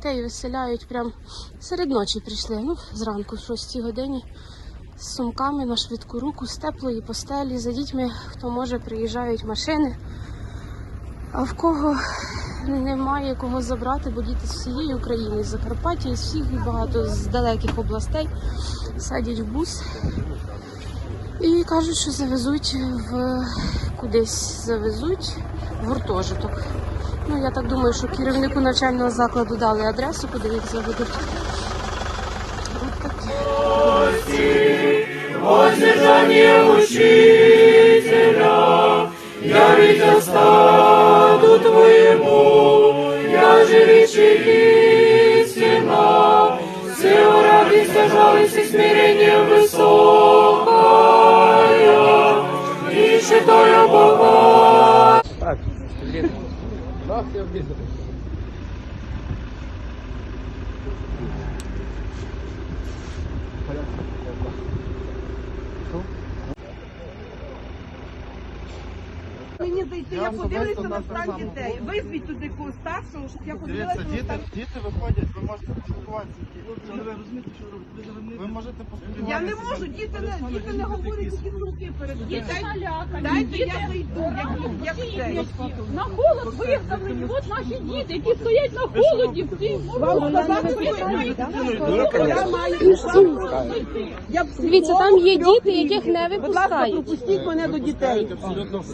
дітей виселяють прям серед ночі прийшли. Ну, зранку, в 6 годині. З сумками на швидку руку, з теплої постелі. За дітьми, хто може, приїжджають машини. А в кого немає кого забрати, бо діти з всієї України, з Закарпаття, з всіх багато з далеких областей садять в бус. І кажуть, що завезуть в кудись завезуть в гуртожиток. Ну, я так думаю, що керівнику навчального закладу дали адресу, куди їх заведуть. Воздержание учителя, явите стаду Твоему, я же речи все ради сажались и смирение высокое, и считаю Бога. Так. Нах я обіду. Мені зайти, Я я подивлюся на стан дітей. Визвіть туди когось старшого, щоб я подивилася Дивіться, на діти, стан. діти виходять, ви можете поспілкуватися. Ви можете поспілкуватися. Я не можу, діти не, діти не говорять такі думки перед налякані. Дайте я зайду, як, як цей. на холод виставлені. От наші діти, які стоять на холоді. Всі Вам сказати, що ви маєте Я маю сам Я Дивіться, там є діти, яких не Будь ласка, випускають. пропустіть мене до дітей.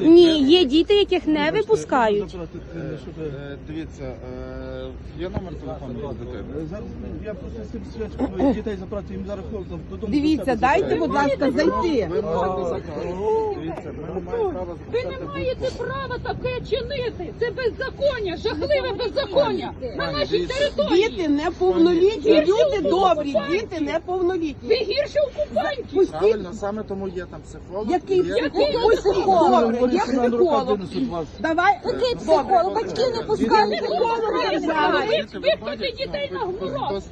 Ні, є діти, яких не випускають. Е, Дивіться, е, є номер телефону до дитини. Зараз я просто сім свячку дітей забрати їм зараз хлопцям додому. Дивіться, дайте, будь ласка, зайти. Ви можете Дивіться, ми не маємо права Ви запускати не маєте права таке чинити. Це беззаконня, жахливе беззаконня на нашій території. Діти неповнолітні, люди добрі, діти неповнолітні. Ви гірше окупантів. Правильно, саме тому є там психолог. Який є- психолог? Психолог, є психолог. Давай, який психолог? Батьки не пускають Ви виходять, дітей на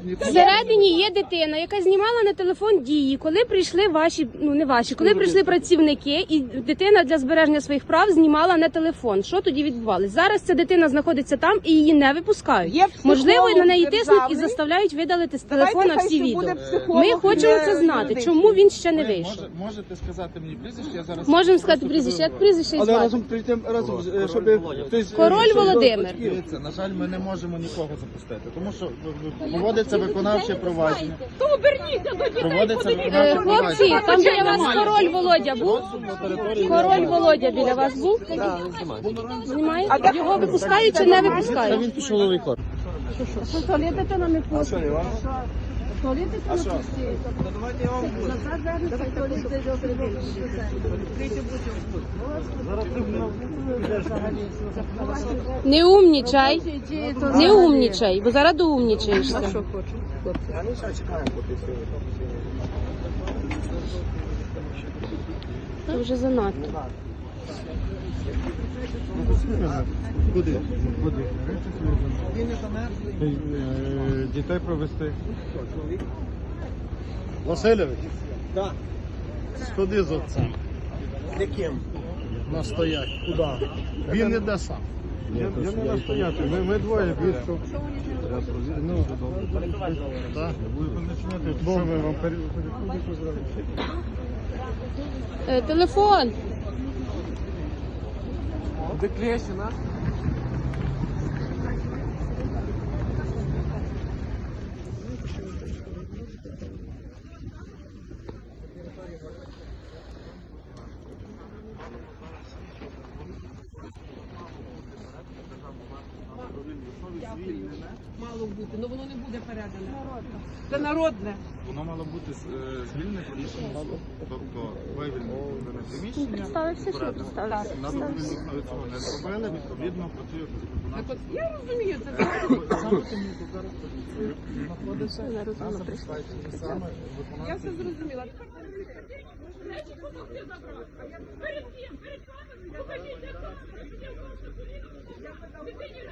ні- Всередині є дитина, яка знімала на телефон дії, коли прийшли ваші, ну не ваші, коли прийшли працівники, і дитина для збереження своїх прав знімала на телефон. Що тоді відбувалось? Зараз ця дитина знаходиться там і її не випускають. Є Можливо, на неї тиснуть і заставляють видалити з телефона всі відео. Ми хочемо це знати, чому він ще не вийшов. може- Можете сказати мені прізвище, я зараз... Можемо сказати прізвище, як прізвище і Але звати. разом тим, разом, е, щоб хтось... е, Король Володимир. Дивіться, на жаль, ми не можемо нікого запустити, тому що проводиться виконавче провадження. То оберніться до дітей, Проводиться подивіться. Е, Хлопці, там біля вас король Володя був. Король Володя біля вас був? Знімає? Його випускають чи не випускають? він пішов новий хор. Туалет дитина не А що, Іван? Туалет А що? Та давайте я вам буду. Зараз ти підеш. Не умнічай. Не умнічай, бо зараз доумнічаєшся. Я не все чекаю, поки все. Це вже занадто. Куди? Куди? Не. Дітей провести. Васильович, Так. сходи з отцем. З яким? Настоять. Куди? Він іде сам. Я, я не настояти. Ми, ми двоє більше. Ну, так. Що ви вам переходите Е, Телефон. Де мало бути, але воно не буде передане. Це народне. Воно мало бути е, звільнене рішення. Тобто вивільнено приміщення. Представився, що Правильно. представився? На добровільну цього не зробили, відповідно працює Так от, я розумію, це Саме тому зараз знаходиться я все зрозуміла речі, комусь. Перед ким? Перед камерою? Покажіть, де камера? Мені